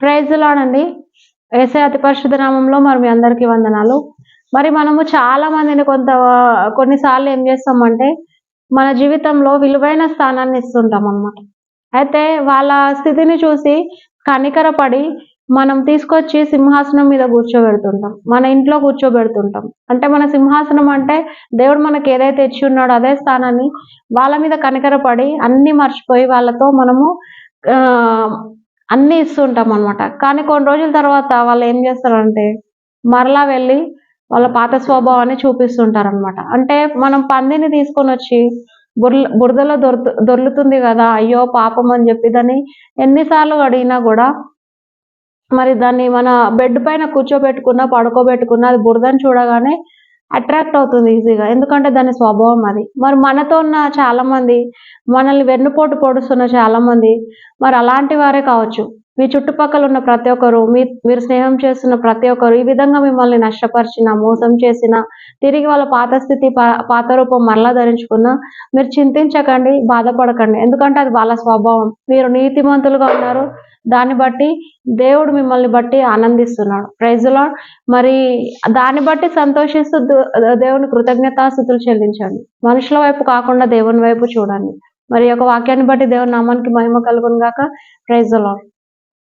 Praise లాడండి ఏసే అతి పరిశుద్ధ నామంలో మరి మీ అందరికీ వందనాలు. మరి మనము చాలా మందిని కొంత కొన్నిసార్లు ఏం చేస్తామంటే మన జీవితంలో విలువైన స్థానాన్ని ఇస్తుంటాం అన్నమాట అయితే వాళ్ళ స్థితిని చూసి కనికరపడి మనం తీసుకొచ్చి సింహాసనం మీద కూర్చోబెడుతుంటాం. మన ఇంట్లో కూర్చోబెడుతుంటాం. అంటే మన సింహాసనం అంటే దేవుడు మనకి ఏదైతే ఇచ్చి ఉన్నాడో అదే స్థానాన్ని వాళ్ళ మీద కనికరపడి అన్ని మర్చిపోయి వాళ్ళతో మనము అన్ని ఇస్తుంటాం అనమాట కానీ కొన్ని రోజుల తర్వాత వాళ్ళు ఏం చేస్తారంటే మరలా వెళ్ళి వాళ్ళ పాత స్వభావాన్ని చూపిస్తుంటారు అనమాట అంటే మనం పందిని తీసుకొని వచ్చి బుర్ల బురదలో దొరుకు దొర్లుతుంది కదా అయ్యో పాపం అని చెప్పి దాన్ని ఎన్నిసార్లు అడిగినా కూడా మరి దాన్ని మన బెడ్ పైన కూర్చోబెట్టుకున్నా పడుకోబెట్టుకున్నా అది బురదని చూడగానే అట్రాక్ట్ అవుతుంది ఈజీగా. ఎందుకంటే దాని స్వభావం అది. మరి మనతో ఉన్న చాలామంది మనల్ని వెన్నుపోటు పొడుస్తున్న చాలా మంది మరి అలాంటి వారే కావచ్చు. మీ చుట్టుపక్కల ఉన్న ప్రతి ఒక్కరు మీ మీరు స్నేహం చేస్తున్న ప్రతి ఒక్కరు ఈ విధంగా మిమ్మల్ని నష్టపరిచిన మోసం చేసిన తిరిగి వాళ్ళ పాత స్థితి పాత రూపం మరలా ధరించుకున్నా మీరు చింతించకండి బాధపడకండి. ఎందుకంటే అది వాళ్ళ స్వభావం. మీరు నీతిమంతులుగా ఉన్నారు. దాన్ని బట్టి దేవుడు మిమ్మల్ని బట్టి ఆనందిస్తున్నాడు. ప్రైజ్ మరి దాన్ని బట్టి సంతోషిస్తూ దు- దేవుని కృతజ్ఞతాస్థుతులు చెల్లించండి. మనుషుల వైపు కాకుండా దేవుని వైపు చూడండి. మరి యొక్క వాక్యాన్ని బట్టి దేవుని నామానికి మహిమ కలుగును గాక ప్రైజ్